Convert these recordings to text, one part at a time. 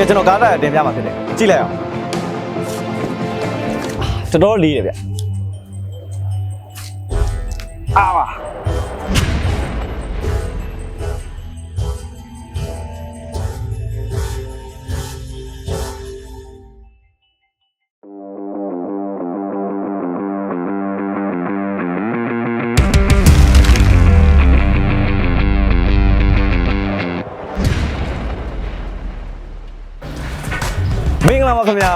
ကဲကျွန်တော်ကားတိုက်တင်ပြမှာဖြစ်တယ်ကြည့်လိုက်အောင်တော်တော်လေးတယ်ဗျအာပါ ပါခင်ဗျာ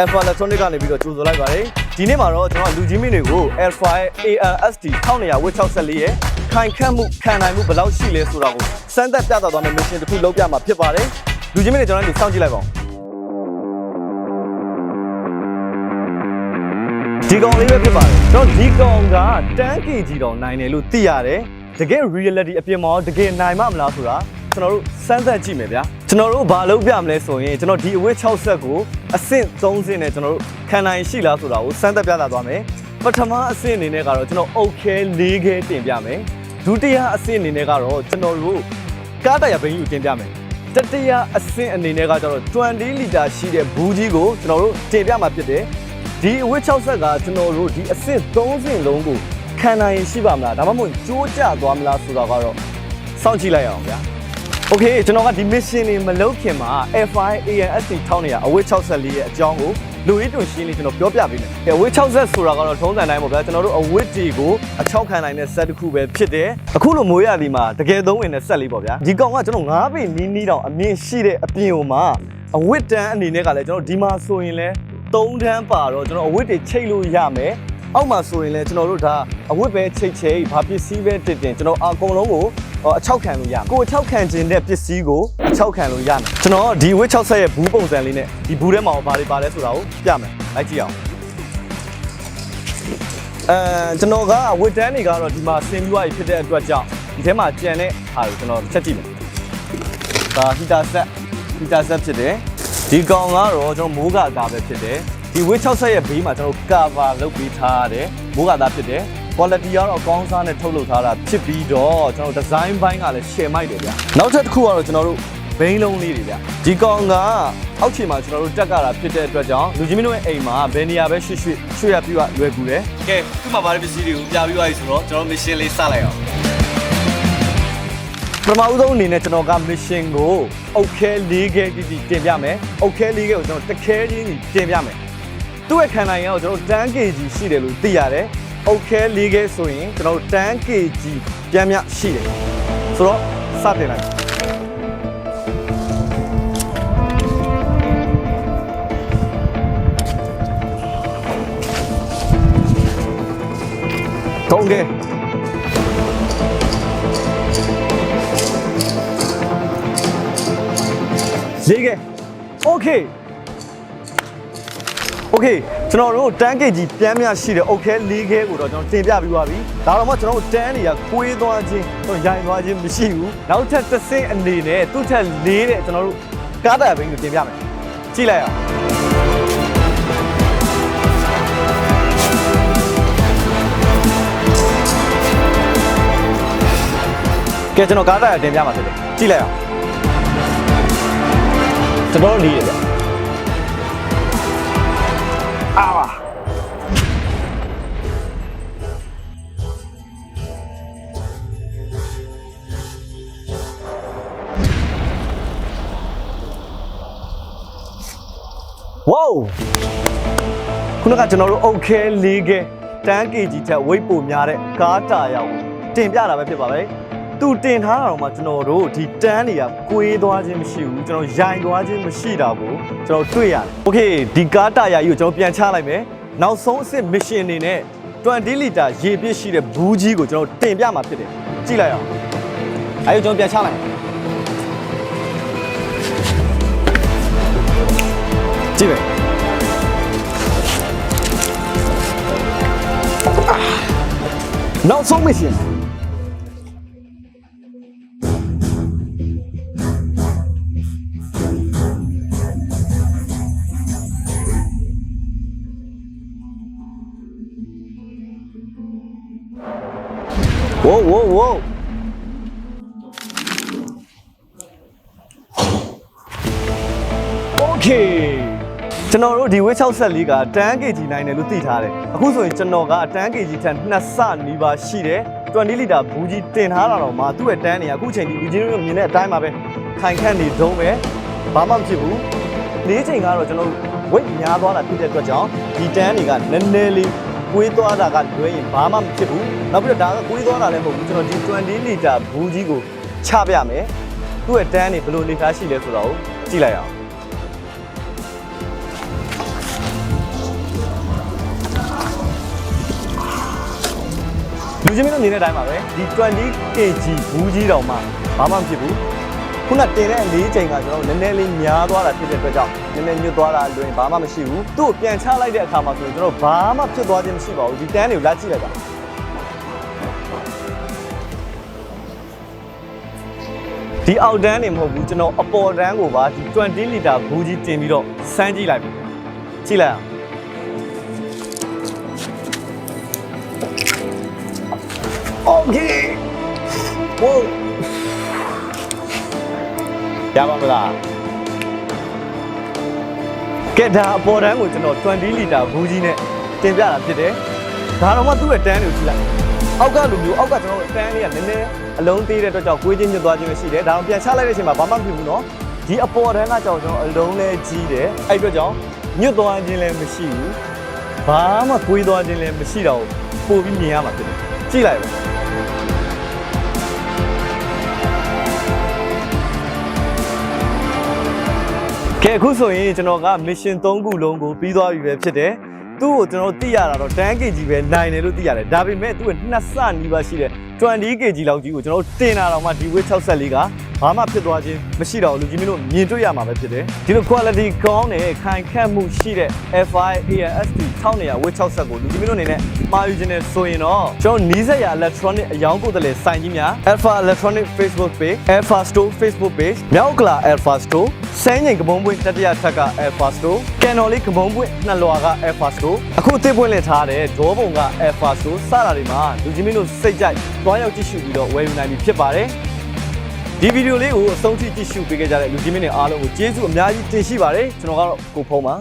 Alpha Electronic ကနေပြီးတော့ကြိုဆိုလိုက်ပါတယ်ဒီနေ့မှာတော့ကျွန်တော်လူကြီးမင်းတွေကို Alpha ALSD 1900 with 64 ရဲ့ခိုင်ခန့်မှုခံနိုင်မှုဘယ်လောက်ရှိလဲဆိုတာကိုစမ်းသပ်ပြသသွားမယ့် mission တစ်ခုလုပ်ပြမှာဖြစ်ပါတယ်လူကြီးမင်းတွေကျွန်တော်တို့စောင့်ကြည့်လိုက်ပါဦးဒီကောင်လေးပဲဖြစ်ပါတယ်ကျွန်တော်ဒီကောင်က 10kg တောင်နိုင်တယ်လို့သိရတယ်တကယ် reality အပြင်မှာတကယ်နိုင်မမလားဆိုတာ ကျွန်တော်တို့စမ်းသပ်ကြည့်မယ်ဗျာကျွန်တော်တို့ဘာလုပ်ပြမလဲဆိုရင်ကျွန်တော်ဒီအဝတ်6ဆက်ကိုအဆင့်3ဆင့်နဲ့ကျွန်တော်တို့ခံနိုင်ရှိလားဆိုတာကိုစမ်းသပ်ပြသသွားမယ်ပထမအဆင့်အနေနဲ့ကတော့ကျွန်တော် okay ၄ခဲတင်ပြမယ်ဒုတိယအဆင့်အနေနဲ့ကတော့ကျွန်တော်တို့ကားတရဘိန်းယူတင်ပြမယ်တတိယအဆင့်အနေနဲ့ကကျတော့20လီတာရှိတဲ့ဘူးကြီးကိုကျွန်တော်တို့တင်ပြမှာဖြစ်တယ်ဒီအဝတ်6ဆက်ကကျွန်တော်တို့ဒီအစ်စ်3ဆင့်လုံးကိုခံနိုင်ရင်ရှိပါမလားဒါမှမဟုတ်ကြိုးကျသွားမလားဆိုတာကတော့စောင့်ကြည့်လိုက်အောင်ဗျာ โอเคကျွန်တော်ကဒီ mission တွေမလုပ်ခင်မှာ FI ANSC ထောင်းနေရအဝတ်64ရဲ့အကြောင်းကိုလူရင်းတွင်ရှင်းလေးကျွန်တော်ပြောပြပေးမယ်။အဝတ်60ဆိုတာကတော့ထုံးစံတိုင်းပေါ့ဗျာကျွန်တော်တို့အဝတ်တွေကိုအချောက်ခံနိုင်တဲ့ set တစ်ခုပဲဖြစ်တယ်။အခုလိုမိုးရသည်မှာတကယ်သုံးဝင်တဲ့ set လေးပေါ့ဗျာ။ဒီကောင်ကကျွန်တော်9ပေနီးနီးတောင်အမြင့်ရှိတဲ့အပြင်ဟိုမှာအဝတ်တန်းအနေနဲ့ကလည်းကျွန်တော်ဒီမှာဆိုရင်လည်း သုံးတန်းပါတော့ကျွန်တော်အဝတ်တွေချိတ်လို့ရမယ်အောက်မှာဆိုရင်လည်းကျွန်တော်တို့ဒါအဝတ်ပဲချိတ်ချိတ်ဘာပစ္စည်းပဲတင်တင်ကျွန်တော်အကုန်လုံးကို အချောက်ခံလို့ရမယ်ကိုအချောက်ခံခြင်းတဲ့ပစ္စည်းကိုအချောက်ခံလို့ရမယ်ကျွန်တော်ဒီဝတ်60ရဲ့ဘူးပုံစံလေးနဲ့ဒီဘူးထဲမှာဘာတွေပါလဲဆိုတာကိုပြမယ်လိုက်ကြည့်အောင်အဲကျွန်တော်ကဝတ်တန်းတွေကတော့ဒီမှာဆင်ပြီးွားရဖြစ်တဲ့အတွက်ကြောင့်ဒီထဲမှာကြံတဲ့ဟာကိုကျွန်တော်ချက်ကြည့်မယ်ဒါဟီတာဆက်ဟီတာဆက်ဖြစ်တယ်ဒီကောင်ကတော့ကျွန်တော်မိုးကာသားပဲဖြစ်တယ်ဒီဝတ်60ရဲ့ဘေးမှာကျွန်တော် cover လုပ်ပေးထားရတယ်မိုးကာသားဖြစ်တယ် quality ကတော့အကောင်းစားနဲ့ထုတ်လုပ်ထားတာဖြစ်ပြီးတော့ကျွန်တော် design ဘိုင်းကလည်း share မိုက်တယ်ဗျာနောက်ထပ်တစ်ခုကတော့ကျွန်တော်တို့ဘိန်းလုံးလေးတွေဗျဒီကောင်ကအောက်ခြေမှာကျွန်တော်တို့တက်ကြတာဖြစ်တဲ့အတွက်ကြောင့်လူကြီးမင်းတို့ရဲ့အိမ်မှာဘယ်နေရာပဲရွှေ့ရွှေ့ရွှေ့ရပြီးတော့လွယ်ကူတယ်ကဲခုမှဗားတဲ့ပစ္စည်းတွေကိုပြပြီးသွားပြီဆိုတော့ကျွန်တော် mission လေးစလိုက်အောင်ပထမဦးဆုံးအနေနဲ့ကျွန်တော်က mission ကိုအုတ်ခဲ၄ခဲကြီးကြီးတင်ပြမယ်။အုတ်ခဲ၄ခဲကိုကျွန်တော်တစ်ခဲချင်းကြီးတင်ပြမယ်။သူ့ရဲ့ခန္ဓာရင်ကကျွန်တော်10 kg ရှိတယ်လို့သိရတယ်။ okay လေးခဲဆိုရင်ကျွန်တော်တို့ 10 kg ပြန်မြရှိတယ်ဆိုတော့စတင်လိုက်တုံးတယ်လေးခဲ ok, ok. ကျွန်တော်တို့တန်းကေကြီးပြန်မြရှိတဲ့ okay လေးခဲကိုတော့ကျွန်တော်တင်ပြပြီးသွားပြီဒါတော့မှကျွန်တော်တို့တန်းတွေကကွေးသွားခြင်းတော့ရိုင်သွားခြင်းမရှိဘူးနောက်ထပ်တစ်ဆင့်အနေနဲ့သူ့ထက်လေးတဲ့ကျွန်တော်တို့ကားတာဘင်းကိုတင်ပြမယ်ကြည့်လိုက်အောင်ကဲကျွန်တော်ကားတာတင်ပြမှာဖြစ်တယ်ကြည့်လိုက်အောင်ကျွန်တော်လေးရဗျ ဝေါခုနကကျွန်တော်တို့ okay လေးခဲတန်း kg ထက် weight ပိုများတဲ့ကားတာယာကိုတင်ပြတာပဲဖြစ်ပါပဲသူတင်ထားတာတော့မှကျွန်တော်တို့ဒီတန်းတွေကကွေးသွားခြင်းမရှိဘူးကျွန်တော်ရိုင်သွားခြင်းမရှိတာကိုကျွန်တော်တွေ့ရတယ်။ Okay ဒီကားတာယာကြီးကိုကျွန်တော်ပြန်ချလိုက်မယ်။နောက်ဆုံးအဆင့် mission အနေနဲ့20လီတာရေပြည့်ရှိတဲ့ဘူးကြီးကိုကျွန်တော်တင်ပြမှာဖြစ်တယ်။ကြည့်လိုက်အောင်။အဲဒီကျွန်တော်ပြန်ချလိုက် မယ်။ကြည့်မယ်။နောက်ဆုံး ကျွန်တော်တို့ဒီဝက်64ကတန်း kg နိုင်တယ်လို့သိထားတယ်အခုဆိုရင်ကျွန်တော်ကတန်း kg ထက်နှစ်ဆနီးပါးရှိတယ်20လီတာဘူးကြီးတင်ထားတာတော့မှသူ့ရဲ့တန်းတွေကအခုချိန်ဒီလူကြီးတို့မြင်တဲ့အတိုင်းပါပဲခိုင်ခန့်နေတုံးပဲဘာမှမဖြစ်ဘူးလေးချိန်ကတော့ကျွန်တော်တို့ဝိတ်များသွားတာဖြစ်တဲ့အတွက်ကြောင့်ဒီတန်းတွေကနည်းနည်းလေးကွေးသွားတာကလွဲရင်ဘာမှမဖြစ်ဘူးနောက်ပြီးတော့ဒါကကွေးသွားတာလည်းမဟုတ်ဘူးကျွန်တော်ဒီ20လီတာဘူးကြီးကိုချပြမယ်သူ့ရဲ့တန်းတွေဘယ်လိုအနေထားရှိလဲဆိုတော့ကြည့်လိုက်အောင် လူချင်းမင်းတို့မြင်တဲ့အတိုင်းပါပဲဒီ 20kg ဘူးကြီးတောင်မှဘာမှမဖြစ်ဘူးခုနတင်တဲ့အလေးချိန်ကကျွန်တော်တို့နည်းနည်းလေးများသွားတာဖြစ်တဲ့အတွက်ကြောင့်နည်းနည်းညွတ်သွားတာလွင်ဘာမှမရှိဘူးသူ့ကိုပြန်ချလိုက်တဲ့အခါမှာဆိုရင်ကျွန်တော်တို့ဘာမှဖြစ်သွားခြင်းမရှိပါဘူးဒီတန်းတွေကိုလာကြည့်လိုက်ပါဒီအောက်တန်းနေမဟုတ်ဘူးကျွန်တော်အပေါ်တန်းကိုပါဒီ20လီတာဘူးကြီးတင်ပြီးတော့စမ်းကြည့်လိုက်ပြီကြည့်လိုက်အောင် Okay. Whoa. ရပါမလားကဲဒါအပေါ်တန်းကိုကျွန်တော်20လီတာဘူးကြီးနဲ့တင်ပြတာဖြစ်တယ်ဒါတော့မှသူ့ရဲ့တန်းတွေကိုကြည့်လိုက်အောက်ကလူမျိုးအောက်ကကျွန်တော်တို့တန်းလေးကနည်းနည်းအလုံးသေးတဲ့အတွက်ကြောင့်ကိုယ်ချင်းညွတ်သွားခြင်းပဲရှိတယ်ဒါတော့ပြန်ချလိုက်တဲ့အချိန်မှာဘာမှမဖြစ်ဘူးเนาะဒီအပေါ်တန်းကကြောင့်ကျွန်တော်အလုံးလဲကြီးတယ်အဲ့အတွက်ကြောင့်ညွတ်သွားခြင်းလည်းမရှိဘူးဘာမှကိုယ်သွားခြင်းလည်းမရှိတော့ဘူးပို့ပြီးမြင်ရမှာဖြစ်တယ်ကြည့်လိုက်ပါ ကဲအခုဆိုရင်ကျွန်တော်က mission 3ခုလုံးကိုပြီးသွားပြီပဲဖြစ်တယ်သူ့ကိုကျွန်တော်သိရတာတော့ 10 kg ပဲနိုင်တယ်လို့သိရတယ်ဒါပေမဲ့သူ့ကနှစ်ဆနီးပါးရှိတဲ့ 20 kg လောက်ကြီးကိုကျွန်တော်တင်လာတော့မှဒီ weight 64ကဘာမှဖြစ်သွားခြင်းမရှိတော့ဘူးလူကြီးမင်းတို့မြင်တွေ့ရမှာပဲဖြစ်တယ်ဒီလို quality ကောင်းတဲ့ခိုင်ခန့်မှုရှိတဲ့ FI AST 1200 weight 60ကိုလူကြီးမင်းတို့အနေနဲ့မှာယူခြင်းနဲ့ဆိုရင်တော့ကျွန်တော်နီးစက်ရ electronic အယောင်းကိုယ်တည်းစိုင်ကြီးများ Alpha Electronic Facebook page Alpha Store Facebook page မြောက်ကလာ Alpha Store စမ်းငိန်ကပုံးပွင့်တတိယထက်က Alpha Store ကန်တော်လေးကပုံးပွင့်နှစ်လွာက Alpha Store အခုအသစ်ပွင့်လည်ထားတဲ့ဒေါပုံက Alpha Store စတာတွေမှာလူကြီးမင်းတို့စိတ်ကြိုက်တွားရောက်ကြည့်ရှုပြီးတော့ဝယ်ယူနိုင်ပြီဖြစ်ပါတယ်ဒီဗီဒီယိုလေးကိုအဆုံးထိကြည့်ရှုပေးခဲ့ကြတဲ့လူကြီးမင်းတွေအားလုံးကိုကျေးဇူးအများကြီးတင်ရှိပါတယ်ကျွန်တော်ကတော့ကိုဖုံးပါ